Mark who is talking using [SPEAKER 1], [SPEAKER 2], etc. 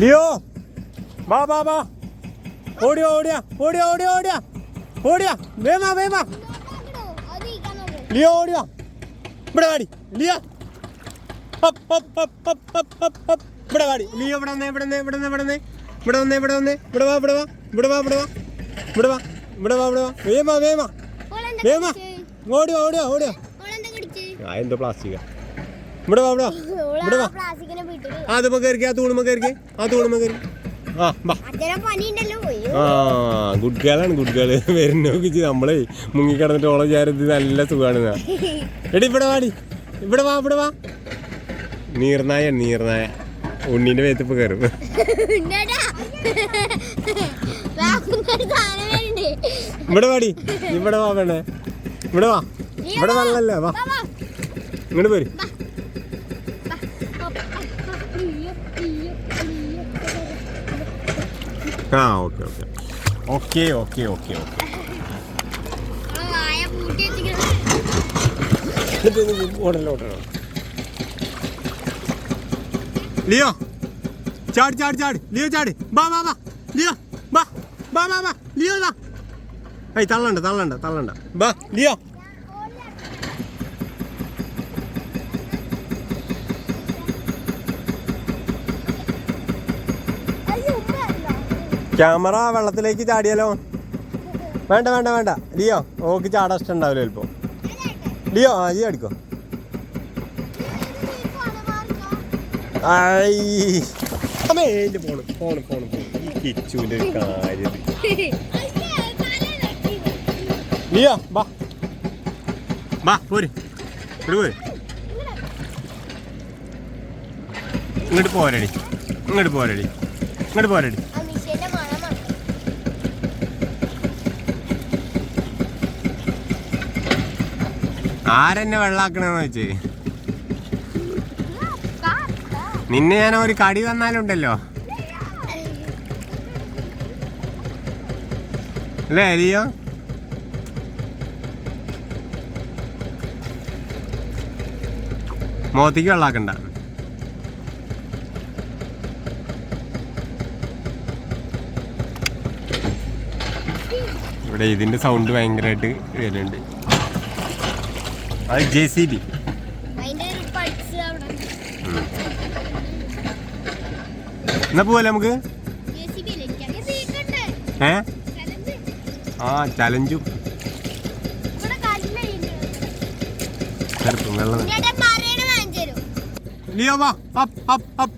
[SPEAKER 1] Leo വാ വാ വാ. ഓടിയോ ഓടിയാ ഓടിയോ ഓടിയോ ഓടിയാ. ഓടിയാ വേമാ വേമാ. ലിയോ ഓടിയോ. ഇവിടെ വാടി ലിയോ. ഇവിടെ വാടി. ലിയോ ഇവിടെ വന്നേ ഇവിടെ ഇവിടെ ഇവിടെ ഇവിടെ വന്നേ ഇവിടെ വന്നേ. ഇവിടെ വാ ഇവിടെ വാ. ഇവിടെ വാ ഇവിടെ വാ. ഇവിടെ വാ ഇവിടെ വാ ഇവിടെ വാ. വേമാ വേമാ. വേമാ. ഓടിയോ ഓടിയോ ഓടിയോ. ആ എന്തോ പ്ലാസ്റ്റിക്കാ. ഇവിടെ വാ ഇവിടെ വാ. ഇവിടെ വാ. അതുമ്മ കയറിക്ക് ആ തൂണുമ്മ കയറിക്ക് ആ തൂണുമ്മ കയറി ആ ആ ഗുഡ് ഗേളാണ് ഗുഡ് ഗേൾ വരുന്നോക്കിച്ച് നമ്മളെ മുങ്ങി കിടന്നിട്ട് ഓളെ ചേരത്ത് നല്ല സുഖമാണ്. എടി ഇവിടെ വാടി. ഇവിടെ വാ ഇവിടെ വാ. നീർനായ നീർനായ. ഉണ്ണിന്റെ വേത്തിപ്പ് കയറും. ഇവിടെ വാടി. ഇവിടെ വാ വേണേ. ഇവിടെ വാ. ഇവിടെ വാ,
[SPEAKER 2] വാ.
[SPEAKER 1] ഇങ്ങോട്ട് പോര്
[SPEAKER 2] വാ. വാ. അയ്യോ, അയ്യോ, അയ്യോ.
[SPEAKER 1] ആ okay okay. Okay okay okay okay. Leo ചാട് ചാട് ചാട്. ലിയോ ചാടി. ബാ ബാ ബാ ലിയോ ബാ ബാ ബാ ബാ ലിയോ ദാ ഏയ് തള്ളണ്ട തള്ളണ്ട തള്ളണ്ട. ബാ ലിയോ. ക്യാമറ വെള്ളത്തിലേക്ക് ചാടിയാലോ? വേണ്ട വേണ്ട വേണ്ട. ലിയോ ഓക്ക് ചാടാൻ ഇഷ്ടം ഉണ്ടാവില്ല ചിലപ്പോ. ലിയോ ആ ജി അടിക്കോ. ഈ ലിയോ ഇങ്ങോട്ട് പോരടി. ഇങ്ങോട്ട് പോരടി. ഇങ്ങോട്ട് പോരടി. ആരെന്നെ വെള്ളാക്കണെന്ന് വെച്ചേ. നിന്നെ ഞാൻ ഒരു കടി തന്നാലുണ്ടല്ലോ. അല്ലേ അരിയോ മോത്തിക്ക് വെള്ളാക്കണ്ട. ഇവിടെ ഇതിന്റെ സൗണ്ട് ഭയങ്കരമായിട്ട് വരുന്നുണ്ട് അത് ജെ സി ബി എന്നാ പോവല്ലേ നമുക്ക്. ഏ. ആ ചലഞ്ചും. വെള്ളം ലിയോ വാ അപ്പ് അപ്പ് അപ്പ്.